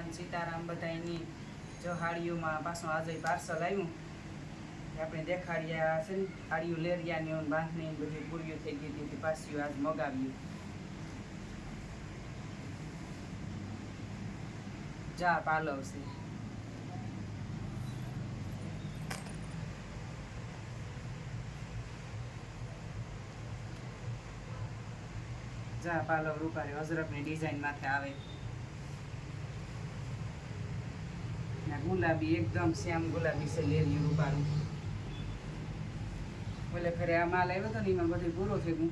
કૃષ્ણ સીતારામ બધા એની જો પાછું આજે પાર્સલ આવ્યું આપણે દેખાડ્યા છે ને આડિયું લેરિયા ને બાંધને બધી પૂરીઓ થઈ ગઈ હતી પાછું આજ મગાવ્યું. જા પાલવ છે. જા પાલવ રૂપારી ની ડિઝાઇન માથે આવે. ને ગુલાબી, એકદમ શ્યામ ગુલાબી છે લેરિયું રૂપાળું એટલે ફરે આ માલ આવ્યો હતો ને એમાં બધું પૂરો ફેંકું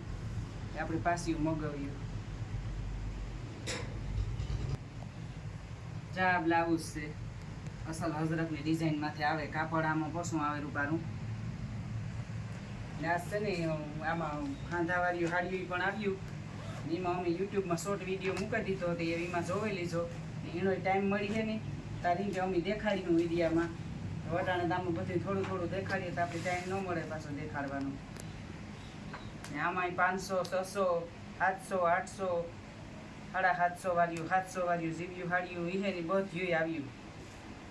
આપણે પાસીયું મગાવ્યું ચા બ્લાઉઝ છે. અસલ હજરતની ડિઝાઇનમાંથી આવે. કાપડ આમાં પશું આવે રૂપારું ને આ છે ને, આમાં ખાંધાવાળીઓ હાડીઓ પણ આવ્યું. એમાં અમે યુટ્યુબમાં શોર્ટ વીડિયો મૂકી દીધો હતો એમાં જોઈ લીધો એનો ટાઈમ મળી છે ને તારી કે અમે દેખાડ્યું એરિયામાં. વટાણે દામનું બધું થોડું થોડું દેખાડીએ તો આપણે ટાઈમ ન મળે પાછો દેખાડવાનો. ને આમાંય પાંચસો, છસો, સાતસો, આઠસો, સાડા સાતસો વાળ્યું સાતસો વાળ્યું જીવ્યું હાડ્યું ઈહેરી બધું આવ્યું.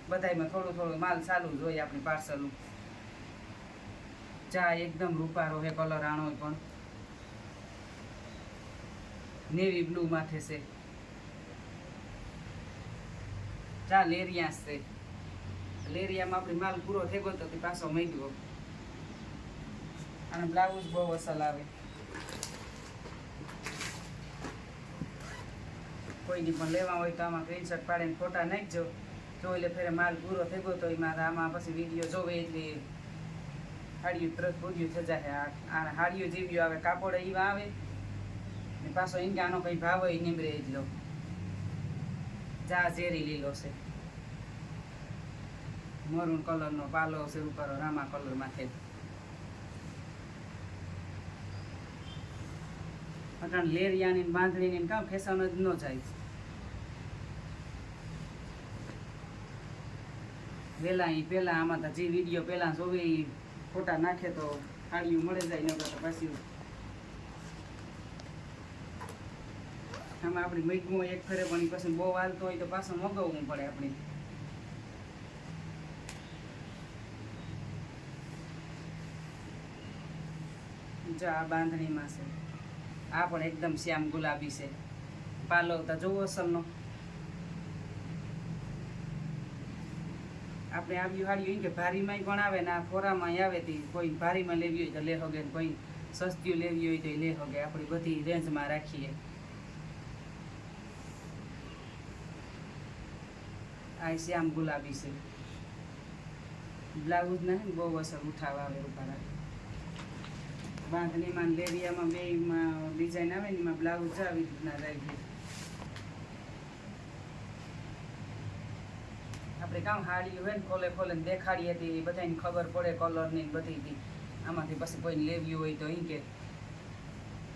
બધાયમાં થોડું થોડું માલ ચાલુ જ હોય આપણે પાર્સલું ચા એકદમ રૂપારો હે, કલર આણો પણ. નેવી બ્લુ માથે છે. ચા લેરિયા છે. લેરિયામાં આપણે માલ પૂરો થઈ ગયો તો પાછો મેગ્યો અને બ્લાઉઝ બહુ અસલ આવે. કોઈની પણ લેવા હોય તો આમાં સ્ક્રીનશોટ પાડીને ફોટા નાખજો. જો એટલે ફેરે માલ પૂરો થઈ ગયો તો એમાં આમાં પછી વીડિયો જોવે એટલે હાડિયું તરત પૂર્યું થઈ જાય. આ હાડિયું જીવ્યું આવે, કાપડ એવા આવે. ને પાછો ઈંગાનો કંઈ ભાવ હોય નીમરે એટલો જા ઝેરી લીલો છે. મરૂન કલરનો પાલો છે ઉપર, રામા કલર માથે અટાણ લેરિયાની બાંધણીની કામ ફેશન જ ન જાય. વેલા એ પેલા આમાં તો જે વીડિયો પેલા જોવે ઈ ફોટા નાખે તો હાડિયું મળે જાય, નકર તો પાછી આમાં આપણે મૈગવું એક ફરે પણ પછી બહુ હાલતો હોય તો પાછું મગાવવું પડે આપણે. જો આ બાંધણીમાં છે. આ પણ એકદમ શ્યામ ગુલાબી છે. પાલવતા જોવો અસલનો. આપણે આવ્યું હાડ્યું એમ કે ભારીમાંય પણ આવે ને આ ફોરામાંય આવે તે કોઈ ભારીમાં લેવી હોય તો લે હગે કોઈ સસ્તી લેવી હોય તો લે હગે. આપણી બધી રેન્જમાં રાખીએ. આ શ્યામ ગુલાબી છે. બ્લાઉઝ ના બહુ અસર ઉઠાવા આવે ઉપાડા બાંધણીમાં લેરિયામાં બે ડિઝાઇન આવે ને એમાં બ્લાઉઝ આવી રીતના રાખીએ આપણે કામ હાડી હોય ને ખોલે ખોલે દેખાડીએ તે બધાને ખબર પડે કલરની ને બધી આમાંથી પછી કોઈને લેવી હોય તો અહીં કે.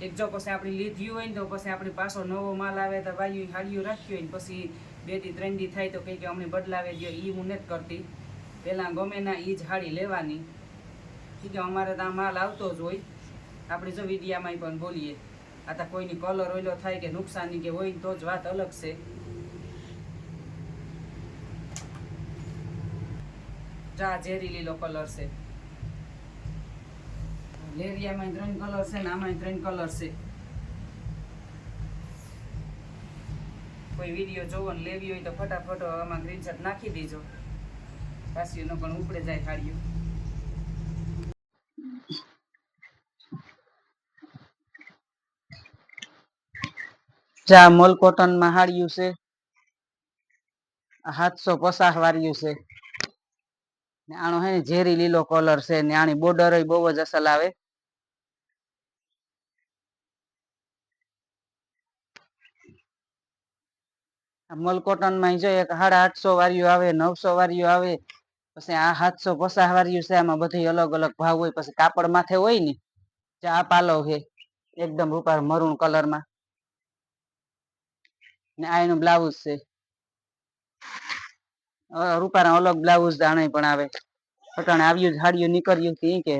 એક જો પછી આપણે લીધી હોય ને તો પછી આપણે પાછો નવો માલ આવે તો ભાઈ હાડીઓ રાખ્યું હોય ને પછી બેથી ત્રણ દી થાય તો કંઈ કે અમને બદલાવે દો એ હું નથી કરતી. પહેલાં ગમે ના એ જ હાડી લેવાની. ઠીક અમારે તો આ માલ આવતો જ હોય. આપણે જો વિડીયામાં પણ બોલીએ, આ તો કોઈની કલર ઓઈલો થાય કે નુકસાની કે હોય તો જ વાત અલગ છે. જા, ઝેરી લીલો કલર છે. લેરિયામાં ત્રણ કલર છે ને આમાં ત્રણ કલર છે. કોઈ વીડિયો જોવો ને લેવી હોય તો ફટાફટ આમાં સ્ક્રીનશોટ નાખી દેજો. એનો પણ ઉપડે જાય થાળીઓ. જા, મોલ કોટનમાં હાડિયું છે. સાતસો પચાસ વાળ્યું છે. આનો હે ઝેરી લીલો કલર છે ને આની બોર્ડર બહુ જ અસલ આવે. મલ કોટનમાં જો એક સાડા આઠસો વાર્યું આવે, નવસો વાળ્યું આવે, પછી આ સાતસો પચાસ વાળ્યું છે, આમાં બધી અલગ અલગ ભાવ હોય, પછી કાપડ માથે હોય ને જે આ પાલવ છે, એકદમ રૂપાર મરૂન કલરમાં ને આ એનું બ્લાઉઝ છે. રૂપા રૂપારા અલગ બ્લાઉઝ આણે પણ આવે. પટાણે આવ્યું હાડિયું નીકળ્યું ઈ કે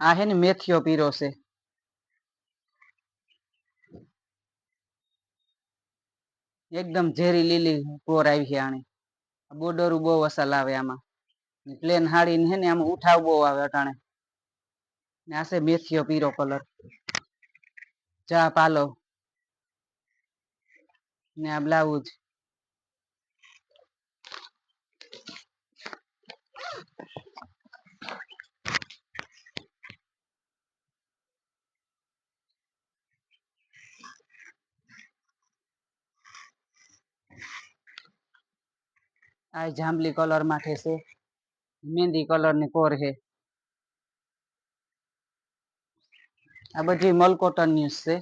આ હે ને મેથીઓ પીરો છે. એકદમ ઝેરી લીલી કોર આવી છે આણે. બોર્ડરું બહુ અસલ આવે આમાં. પ્લેન હાડી ને ને આમાં ઉઠાવ બહુ આવે અટાણે. ને આ છે મેથીયો પીરો કલર ચા પાલો. ને આ બ્લાઉઝ આ જાંબલી કલર માટે છે, મહેંદી કલરની કોર છે. આ બધી મલકોટન ન્યૂઝ છે.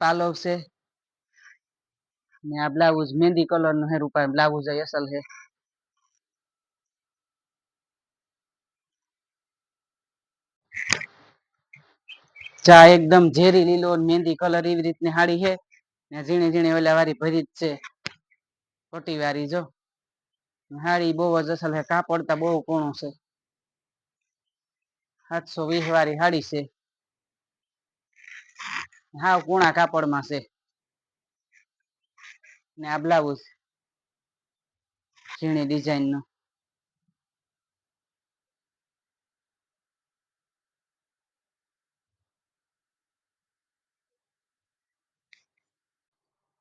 પાલવ છે. ને આ બ્લાઉઝ મહેંદી કલરનું હે રૂપા બ્લાઉઝ અસલ છે. ચા એકદમ ઝેરી લીલો મહેંદી કલર એવી રીતની હાડી છે. ને ઝીણી ઝીણી ઓલા વારી ભરી જ છે. ખોટી વારી જો. હાડી બહુ જ અસલ છે. કાપડતા બહુ કોણું છે. સાતસો વીસ વાળી હાડી છે. હાવ કુણા કાપડમાં છે. ને આ બ્લાઉઝ. ઝીણી ડિઝાઇન